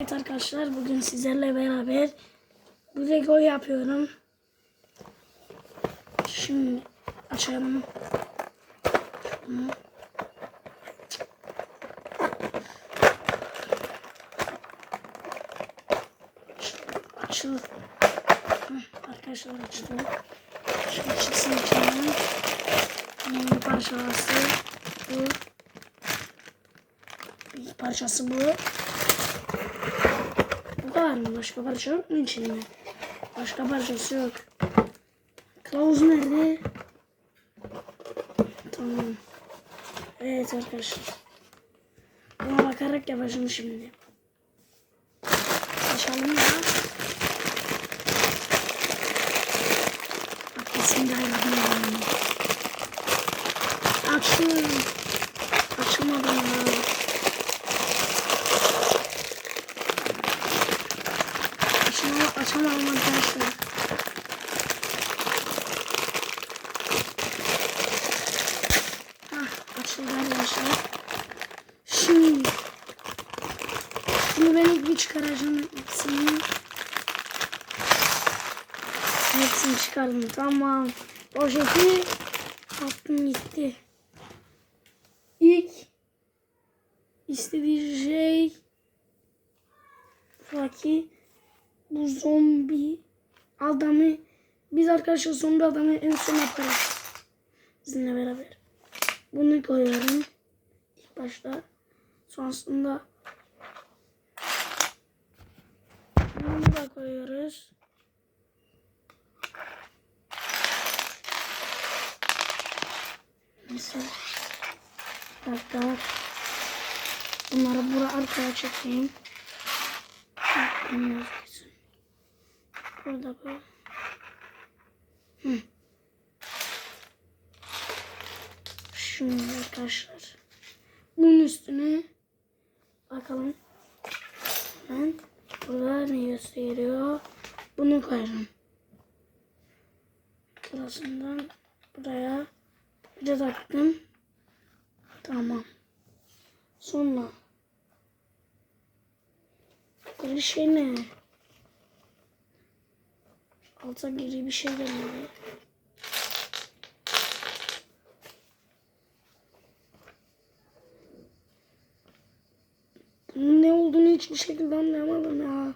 Evet arkadaşlar bugün sizlerle beraber bu Lego yapıyorum. Şimdi açalım. Şunu. Açıl. Arkadaşlar açtı. Şimdi çıksın içinden. Bunun parçası bu. Bir parçası bu. Kadar mı? Başka parça yok mu içinde? Başka parçası yok. Kılavuz nerede? Tamam. Evet arkadaşlar. Buna bakarak yapacağım şimdi. Açalım ya. Bak bismillahirrahmanirrahim. Açın. Açılmadı ya. Açamam, açamam arkadaşlar. Hah, açıldı arkadaşlar. Şimdi şunu ben bir çıkaracağım hepsini. Hepsini çıkardım. Tamam. Poşeti attım gitti. İlk istediği şey Fakir bu zombi adamı biz arkadaşlar zombi adamı en son yaparız. Sizinle beraber. Bunu koyuyorum. İlk başta. Sonrasında bunu da koyuyoruz. Mesela hatta bunları buraya arkaya çekeyim. Burada bu. Hı. Şimdi arkadaşlar. Bunun üstüne bakalım. Burada ne gösteriyor? Bunu koyarım. Burasından buraya bir taktım. Tamam. Sonra Böyle şey ne? Alta gri bir şey gelmedi. Ne olduğunu hiçbir şekilde anlayamadım ya.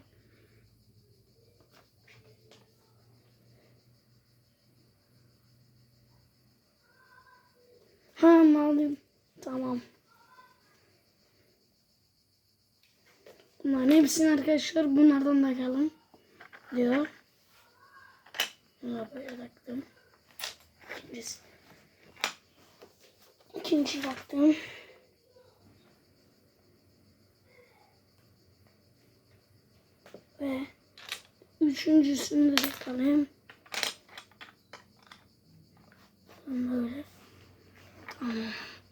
Ha anladım. Tamam. Bunların hepsini arkadaşlar bunlardan takalım diyor. Buna böyle taktım. İkincisi. İkinci taktım. Ve üçüncüsünü de takalım. Böyle. Tamam.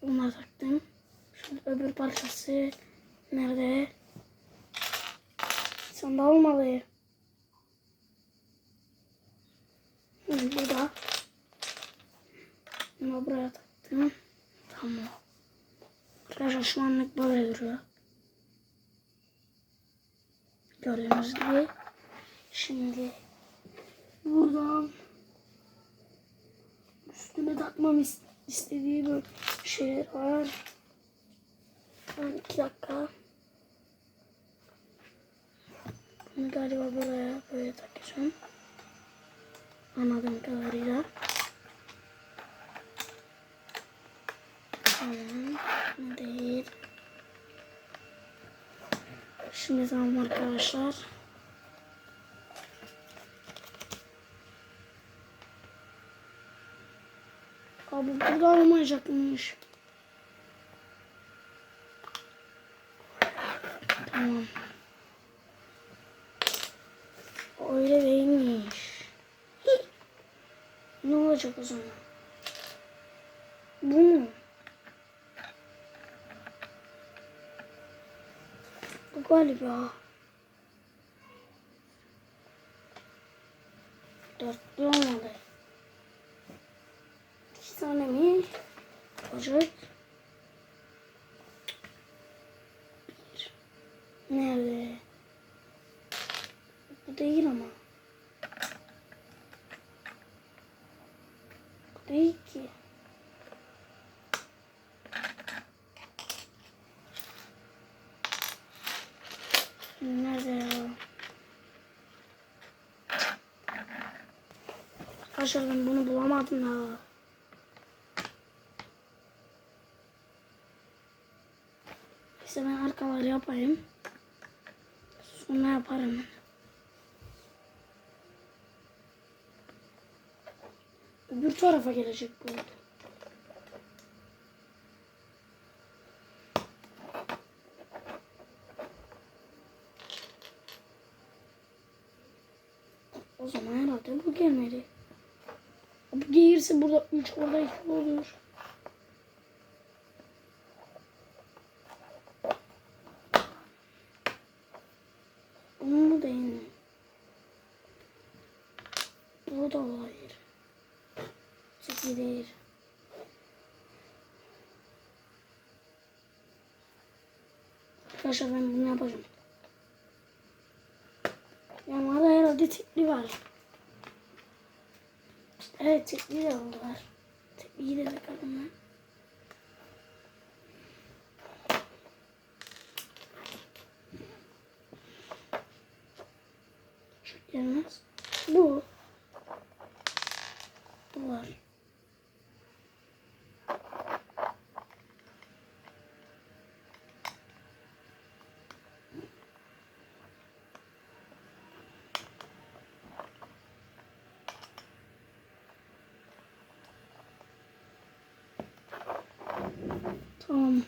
Bunları taktım. Şimdi öbür parçası nerede? Sanda olmalı. Hı, bu da. Bunu buraya taktım. Tamam. Arkadaşlar şu anlık böyle duruyor. Gördüğünüz gibi. Şimdi buradan üstüne takmam is- istediği bir şeyler var. Ben iki dakika. Bunu galiba buraya böyle takacağım. Anladığım kadarıyla. Tamam. Değil. Şimdi tamam arkadaşlar. Abi burada olmayacakmış. Tamam. Öyle değilmiş. ne olacak o zaman? Bu mu? Bu galiba. Dörtlü olmalı. İki tane mi? Olacak. Nerede? değil ama. Bu değil ki. Nerede ya? Arkadaşlar bunu bulamadım ya. Neyse arkaları yapayım. Sonra yaparım. Öbür tarafa gelecek bu. O zaman herhalde bu gelmedi. Bu gelirse burada 3 orada 2 olur. Bunun mu değil mi? Bu da olabilir. Değil. Arkadaşlar ben bunu yapacağım. Yanlarda herhalde tekli var. Evet tekli de oldular. Tekliyi de bakalım ben. Gelmez. Bu. Bu var. Tamam.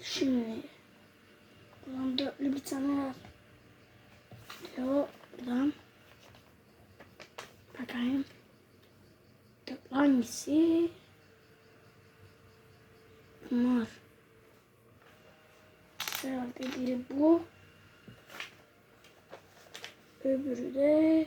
Şimdi buradan dörtlü bir tane. Diyor buradan. Bakayım. Dörtlü hangisi? Bunlar. Herhalde biri bu. Öbürü de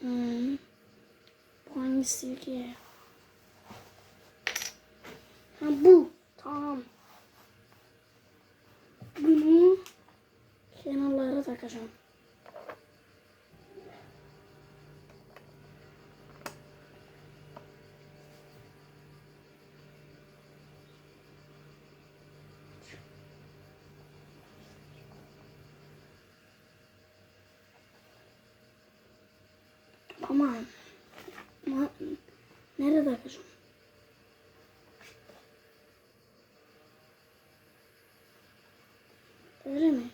Hmm. Bu hangisi ki? Ha bu. Tamam. Bunu kenarlara takacağım. Aman. Ma Nerede takacağım? Öyle mi?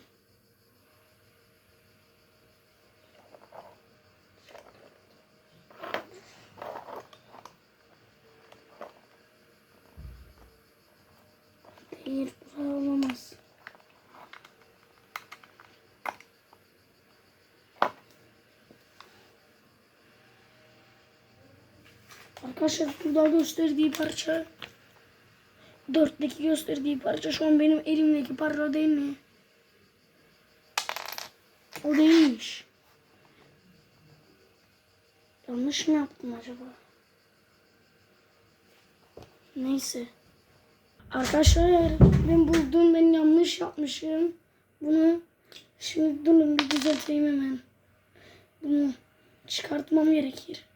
Değil, buraya olamaz. Arkadaşlar burada gösterdiği parça dörtteki gösterdiği parça şu an benim elimdeki parça değil mi? O değilmiş. Yanlış mı yaptım acaba? Neyse. Arkadaşlar ben buldum ben yanlış yapmışım. Bunu şimdi durun bir düzelteyim hemen. Bunu çıkartmam gerekir.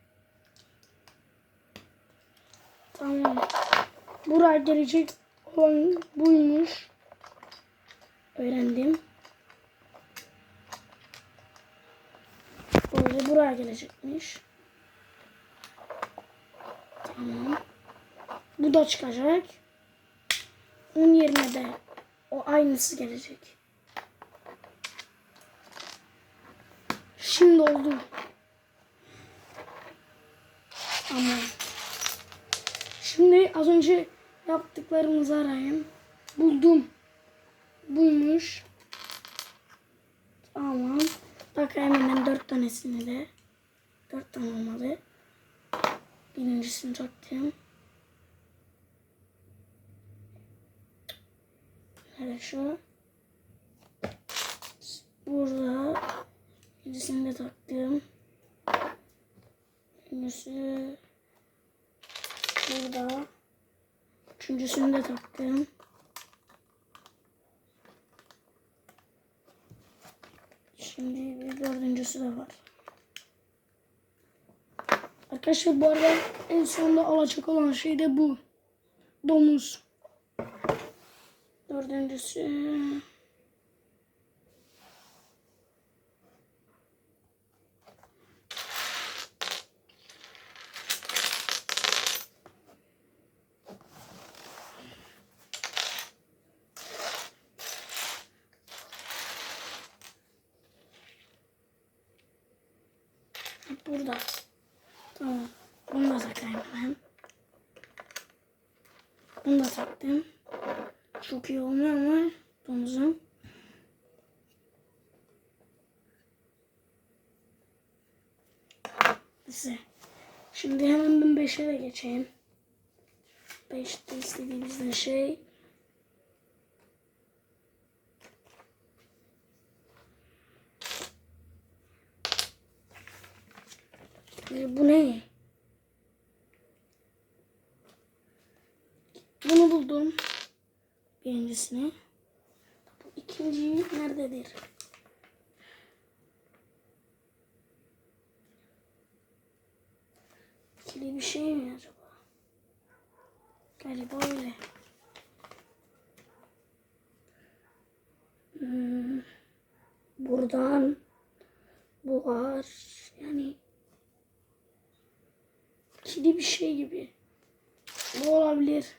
Tamam. Buraya gelecek olan buymuş. Öğrendim. Böyle buraya gelecekmiş. Tamam. Bu da çıkacak. Onun yerine de o aynısı gelecek. Şimdi oldu. Ama Şimdi az önce yaptıklarımızı arayın. Buldum. Bulmuş. Tamam. Bakayım hemen dört tanesini de. Dört tane olmalı. Birincisini taktım. Nerede şu? Burada. İkincisini de taktım. Üçüncüsü burada. Üçüncüsünü de taktım. Şimdi bir dördüncüsü de var. Arkadaşlar bu arada en sonunda alacak olan şey de bu. Domuz. Dördüncüsü. Burada. Tamam. Bunu da takayım hemen. Bunu da taktım. Çok iyi olmuyor ama domuzum. Neyse. Şimdi hemen ben 5'e de geçeyim. 5'te istediğimiz de şey. Ee, Bu ne? Bunu buldum. Birincisini. Bu ikinci nerededir? İkili bir şey mi acaba? Galiba öyle. Hmm, buradan bu var. Yani ikili bir şey gibi. Bu olabilir.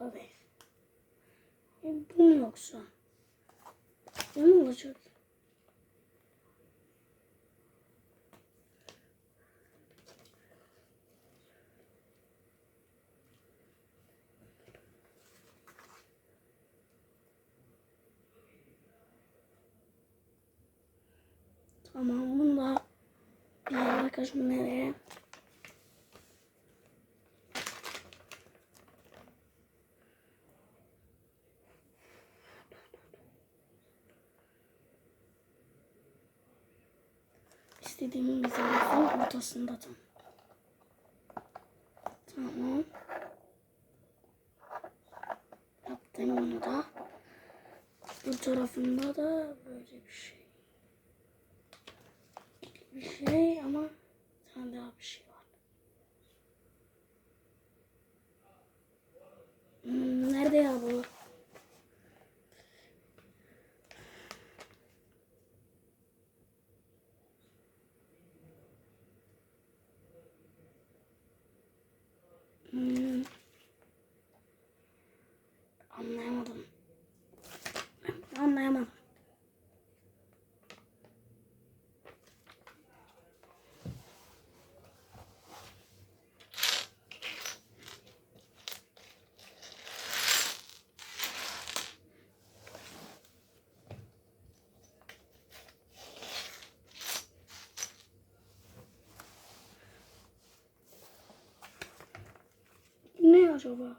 Değil. E, bu mu yoksa? Ne mi olacak? Tamam bunu da bir bakacağım nereye? Ortasında tam. Tamam. Yaptım onu da. Bu tarafında da böyle bir şey. Bir şey ama bir tane daha bir şey var. Hmm, nerede ya bu? Hmm. Anlayamadım. Ne acaba?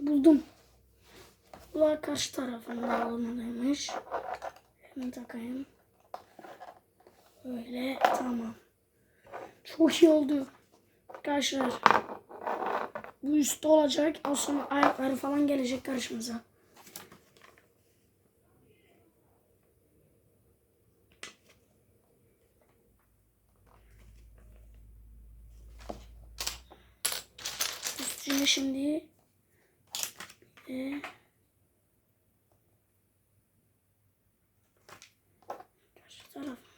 Buldum. Bu karşı tarafında olmalıymış. Hemen takayım. Böyle tamam. Çok iyi oldu. Arkadaşlar. Bu üstte olacak. Az sonra ayakları falan gelecek karşımıza. Üstüne şimdi bir de karşı taraf.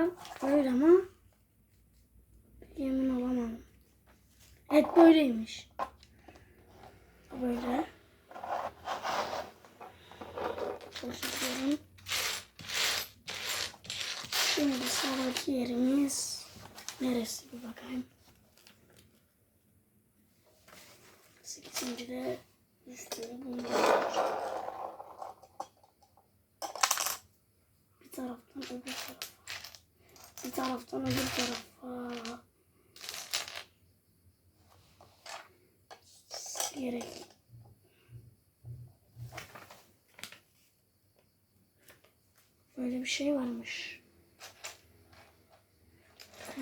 Galiba öyle ama emin olamam. Evet böyleymiş. Böyle. Boşaltıyorum. Şimdi sıradaki yerimiz neresi bir bakayım. Sekizinci de üstünü buluyoruz. Bir taraftan öbür tarafa. Bir taraftan öbür tarafa. Gerek. Böyle bir şey varmış. Hı.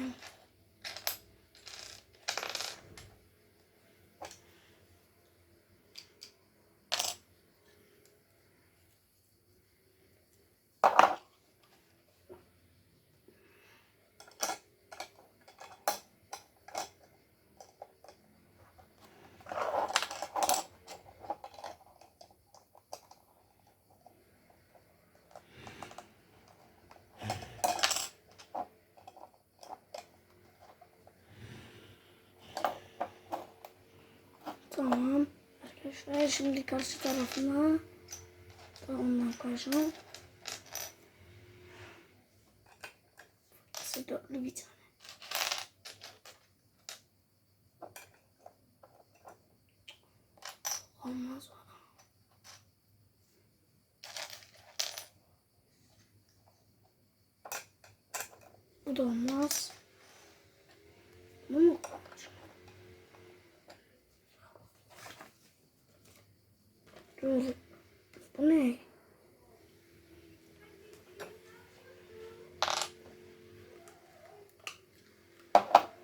Tamam. Arkadaşlar şimdi karşı tarafına da ondan koyacağım. Dörtlü bir tane. Olmaz o. Bu da olmaz. Bu mu koyacağım? Dur. Bu ne?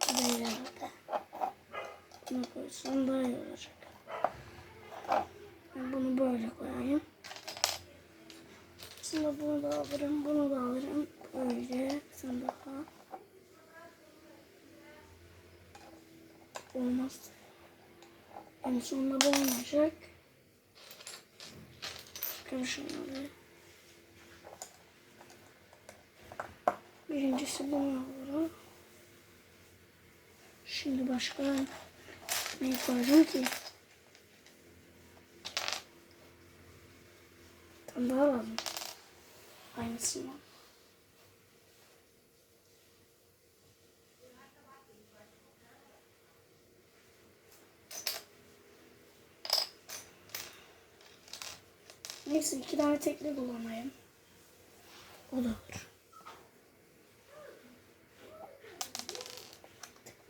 Böyle herhalde. Bunu koysam iyi olacak. Ben bunu böyle koyayım. Aslında bunu da alırım, bunu da alırım. Böyle. Sen daha. Olmaz. En sonunda bu olmayacak. Karışımları. Birincisi bunu alıyorum. Şimdi başka ne koyacağım ki? Tam daha lazım. Aynısından. Neyse iki tane. O da olur.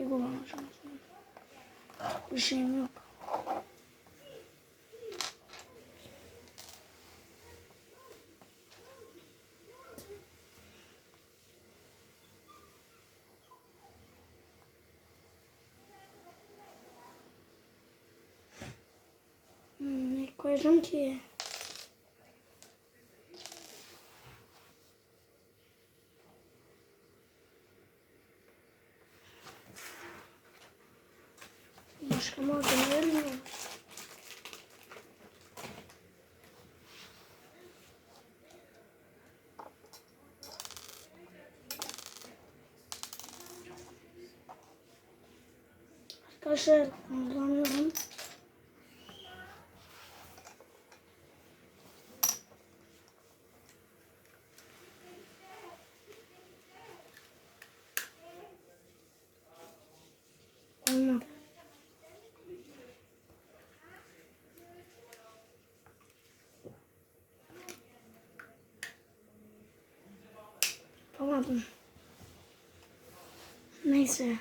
O zaman. Bir şeyim yok. Hmm, ne koyacağım ki? Başka malzemeler mi var? Arkadaşlar kullanıyorum. Olmadı. Yapamadım. Neyse.